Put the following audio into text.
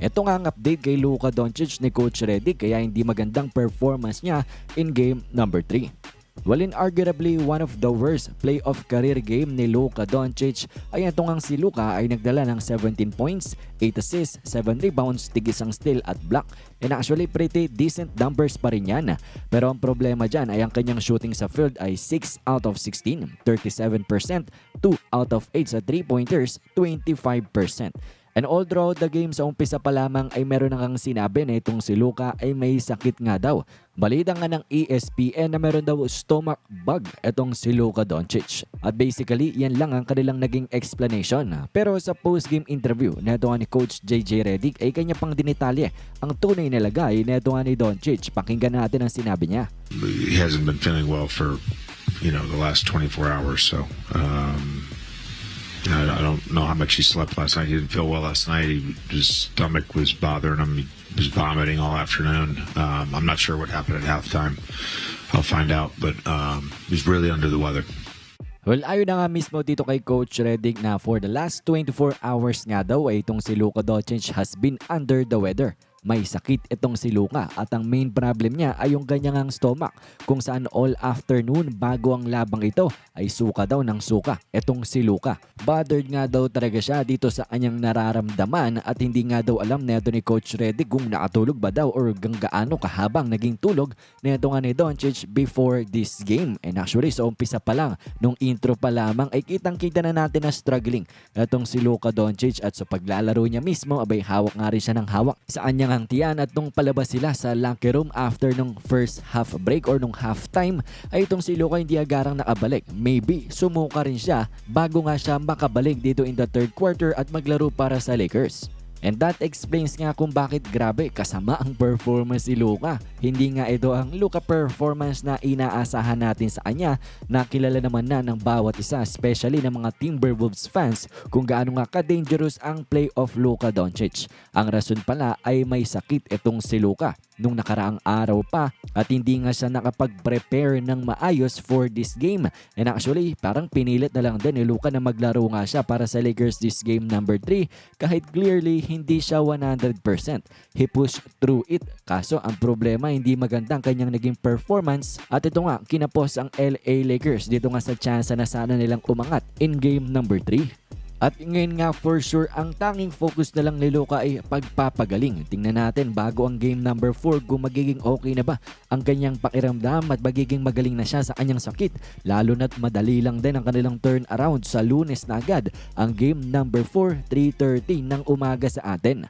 Ito nga ang update kay Luka Doncic ni Coach Redick kaya hindi magandang performance niya in game number 3. Well, inarguably one of the worst playoff career game ni Luka Doncic ay ito ngang si Luka ay nagdala ng 17 points, 8 assists, 7 rebounds, tigis ang steal at block. And actually pretty decent numbers pa rin yan. Pero ang problema dyan ay ang kanyang shooting sa field ay 6 out of 16, 37%, 2 out of 8 sa 3-pointers, 25%. And all throughout the game sa umpisa pa lamang ay meron na kang sinabi na itong si Luka ay may sakit nga daw. Balita nga ng ESPN na meron daw stomach bug itong si Luka Doncic. At basically, yan lang ang kanilang naging explanation. Pero sa post-game interview na ito ni Coach JJ Redick ay kanya pang dinitalye ang tunay na lagay na ito ni Doncic. Pakinggan natin ang sinabi niya. he hasn't been feeling well for you know the last 24 hours so um don't know how much he slept last night he didn't feel well last night. He, his stomach was bothering him. He was vomiting all afternoon. Um, i'm not sure what happened at halftime. I'll find out but um, he's really under the weather. Well, ayon na nga mismo dito kay Coach Redick na for the last 24 hours nga daw ay itong si Luka Doncic has been under the weather. May sakit itong si Luka at ang main problem niya ay yung kanyang stomach kung saan all afternoon bago ang labang ito ay suka daw ng suka itong si Luka. Bothered nga daw talaga siya dito sa kanyang nararamdaman at hindi nga daw alam neto ni Coach Redick kung nakatulog ba daw or hanggang gaano kahabang naging tulog neto nga ni Doncic before this game. And actually sa umpisa pa lang nung intro pa lamang ay kitang kita na natin na struggling itong si Luka Doncic at sa paglalaro niya mismo abay hawak nga rin siya ng hawak sa kanyang hangtian at nung palabas sila sa locker room after nung first half break or nung halftime ay itong si Luka hindi agarang nakabalik. Maybe sumuka rin siya bago nga siya makabalik dito in the third quarter at maglaro para sa Lakers. And that explains nga kung bakit grabe kasama ang performance ni Luka. Hindi nga ito ang Luka performance na inaasahan natin sa kanya na kilala naman na ng bawat isa especially ng mga Timberwolves fans kung gaano nga ka-dangerous ang play of Luka Doncic. Ang rason pala ay may sakit itong si Luka nung nakaraang araw pa at hindi nga siya nakapag-prepare ng maayos for this game. And actually, parang pinilit na lang din ni Luka na maglaro nga siya para sa Lakers this game number 3 kahit clearly hindi siya 100%. He pushed through it. Kaso ang problema hindi maganda ang kanyang naging performance at ito nga kinapos ang LA Lakers dito nga sa chance na sana nilang umangat in game number 3. At ngayon nga for sure, ang tanging focus na lang ni Luka ay pagpapagaling. Tingnan natin bago ang game number 4 kung magiging okay na ba ang kanyang pakiramdam at magiging magaling na siya sa kanyang sakit. Lalo na't madali lang din ang kanilang turnaround sa lunes na agad ang game number 4, 3.30 ng umaga sa atin.